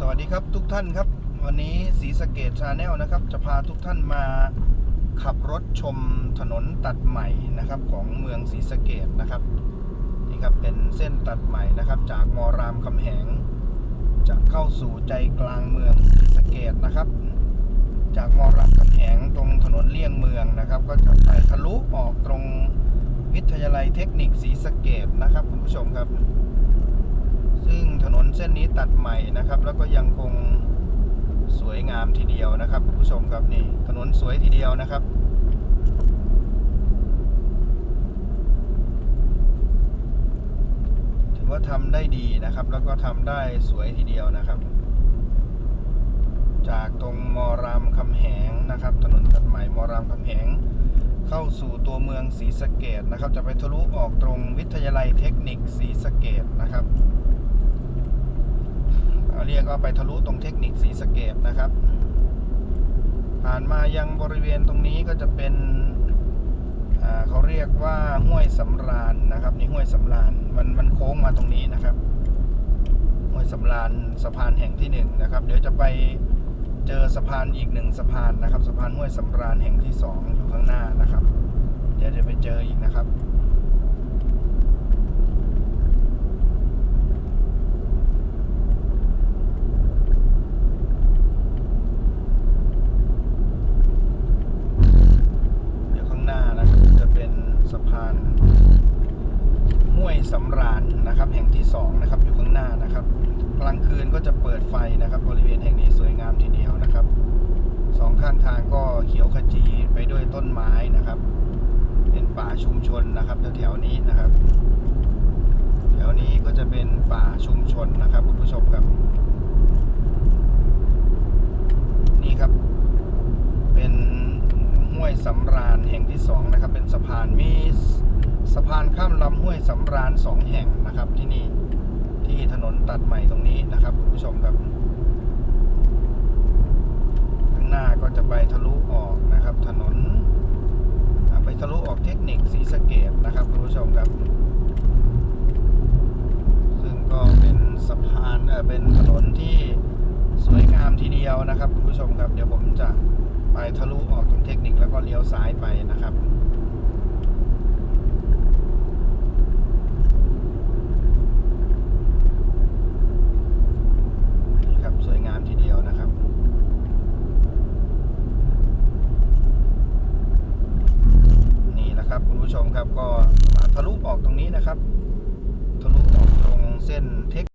สวัสดีครับทุกท่านครับ วันนี้สีสะเกตชาแนลนะครับ จะพาทุกท่านมาขับรถชมถนนตัดใหม่นะครับของเมืองศรีสะเกดนะครับนี่ครับเป็นเส้นตัดใหม่นะครับ จากมรามคำแหง จะเข้าสู่ใจกลางเมืองศรีสะเกดนะครับ จากมรามคำแหงตรงถนนเลี่ยงเมืองนะครับ ก็จะไปทะลุออกตรงวิทยาลัยเทคนิคศรีสะเกดนะครับคุณผู้ชมครับ ซึ่งถนนเส้นนี้ตัดใหม่นะครับ แล้วก็ยังคงสวยงามทีเดียวนะครับคุณผู้ชมครับนี่ถนนสวยทีเดียวนะครับถือว่าทำได้ดีนะครับ แล้วก็ทำได้สวยทีเดียวนะครับ จากตรงมอรามคำแหงนะครับ ถนนตัดใหม่มอรามคำแหงเข้าสู่ตัวเมืองศรีสะเกดนะครับ จะไปทะลุออกตรงวิทยาลัยเทคนิคศรีสะเกดนะครับ เรียกว่าไปทะลุตรงเทคนิคสีสเกตนะครับ ผ่านมายังบริเวณตรงนี้ก็จะเป็นเขาเรียกว่าห้วยสำราญนะครับนี่ห้วยสำราญมันมันโค้งมาตรงนี้นะครับ ห้วยสำราญสะพานแห่งที่หนึ่งนะครับ เดี๋ยวจะไปเจอสะพานอีกหนึ่งสะพานนะครับ สะพานห้วยสำราญแห่งที่สองอยู่ข้างหน้านะครับ เดี๋ยวจะไปเจออีกนะครับ เดี๋ยวข้างหน้านะครับจะเป็นสะพานห้วย สำราญนะครับแห่งที่สองนะครับอยู่ข้างหน้านะครับ กลางคืนก็จะเปิดไฟนะครับ บริเวณแห่งนี้สวยงามทีเดียวนะครับสองข้างทางก็เขียวขจีไปด้วยต้นไม้นะครับ เป็นป่าชุมชนนะครับแถวๆนี้นะครับ แถวนี้ก็จะเป็นป่าชุมชนนะครับคุณผู้ชมครับ นี่ครับ เป็นห้วยสำราญแห่งที่สองนะครับ เป็นสะพานมีสะ พานข้ามลำห้วยสำราญสองแห่งนะครับที่นี่ที่ถนนตัดใหม่ตรงนี้นะครับคุณผู้ชมครับข้างหน้าก็จะไปทะลุออกนะครับ ถนนไปทะลุออกเทคนิคศรีสเกดนะครับคุณผู้ชมครับ ซึ่งก็เป็นสะพานเออเป็นถนนที่สวยงามทีเดียวนะครับคุณผู้ชมครับ เดี๋ยวผมจะไปทะลุออกตรงเทคนิคแล้วก็เลี้ยวซ้ายไปนะครับ ผู้ชมครับก็ทะลุออกตรงนี้นะครับ ทะลุออกตรงเส้นเทค